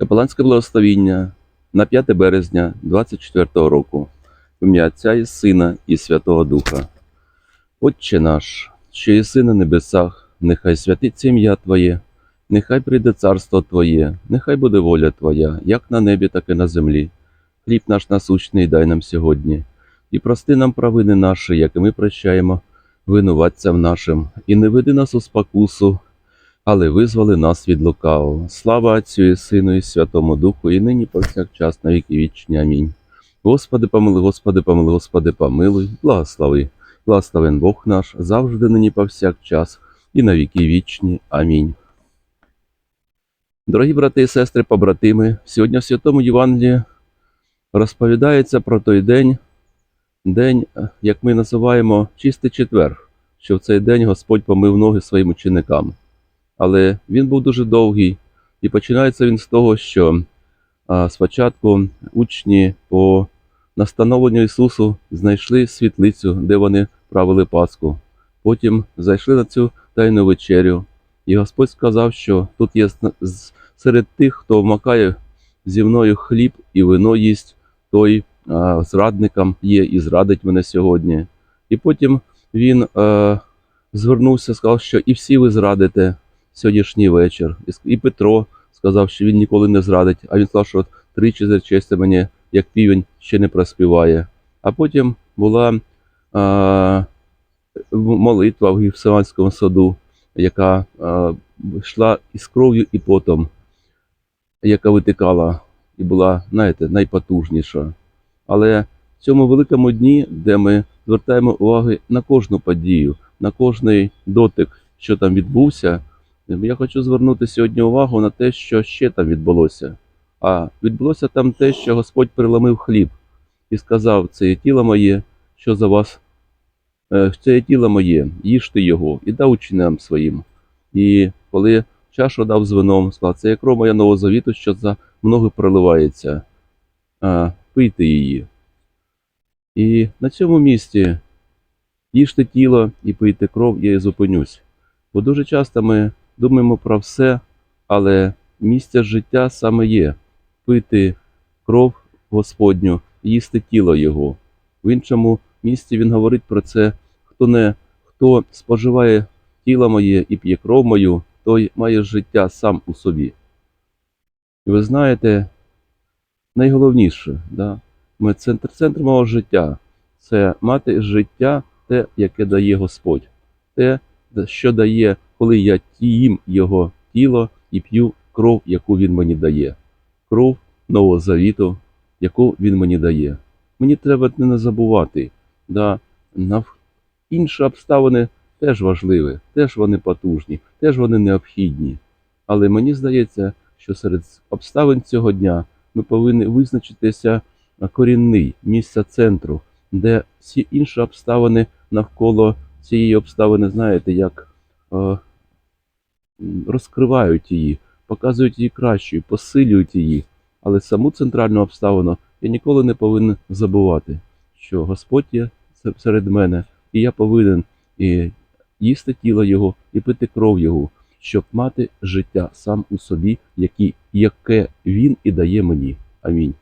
Капеланське благословіння на 5 березня 24 року. В ім'я Отця і Сина і Святого Духа. Отче наш, що єси на небесах, нехай святиться ім'я Твоє, нехай прийде царство Твоє, нехай буде воля Твоя, як на небі, так і на землі. Хліб наш насущний дай нам сьогодні, і прости нам провини наші, як і ми прощаємо винуватцям нашим, і не веди нас у спокусу, але визвали нас від лукавого. Слава Отцю і Сину, і Святому Духу, і нині повсякчас на віки вічні. Амінь. Господи, помилуй, Господи, помилуй, Господи, помилуй, благослови. Благословен Бог наш, завжди нині повсякчас, і на віки вічні. Амінь. Дорогі брати і сестри, побратими, сьогодні в Святому Євангелії розповідається про той день, день, як ми називаємо чистий четвер, що в цей день Господь помив ноги своїм ученикам але він був дуже довгий, і починається він з того, що а, спочатку учні по настановленню Ісусу знайшли світлицю, де вони правили Пасху. Потім зайшли на цю тайну вечерю, і Господь сказав, що тут є серед тих, хто вмакає зі мною хліб і вино їсть, той а, зрадникам є і зрадить мене сьогодні. І потім він е, звернувся, сказав, що і всі ви зрадите сьогоднішній вечір. І Петро сказав, що він ніколи не зрадить, а він сказав, що тричі зречеться мені, як півень ще не проспіває. А потім була а, молитва в Гівсиманському саду, яка йшла із кров'ю і потом, яка витикала і була, знаєте, найпотужніша. Але в цьому великому дні, де ми звертаємо увагу на кожну подію, на кожний дотик, що там відбувся, я хочу звернути сьогодні увагу на те, що ще там відбулося. А відбулося там те, що Господь переламив хліб і сказав: це є тіло моє, що за вас, е, це є тіло моє, їжте його і дав ученям своїм. І коли чашу дав з вином, сказав, це є кров моя нового завіту, що за многих проливається. Пийте її. І на цьому місці їжте тіло і пийте кров, я і зупинюсь. Бо дуже часто ми думаємо про все, але місце життя саме є пити кров Господню, їсти тіло Його. В іншому місці він говорить про це, хто не хто споживає тіло моє і п'є кров мою, той має життя сам у собі. І ви знаєте, найголовніше, да? ми центр, центр мого життя це мати життя, те, яке дає Господь, те, що дає, коли я їм Його тіло і п'ю кров, яку Він мені дає, кров Нового Завіту, яку Він мені дає. Мені треба не забувати, да, інші обставини теж важливі, теж вони потужні, теж вони необхідні. Але мені здається, що серед обставин цього дня ми повинні визначитися на корінний місця центру, де всі інші обставини навколо цієї обставини, знаєте, як е, розкривають її, показують її кращою, посилюють її. Але саму центральну обставину я ніколи не повинен забувати, що Господь є серед мене, і я повинен і їсти тіло Його і пити кров Його, щоб мати життя сам у собі, яке Він і дає мені. Амінь.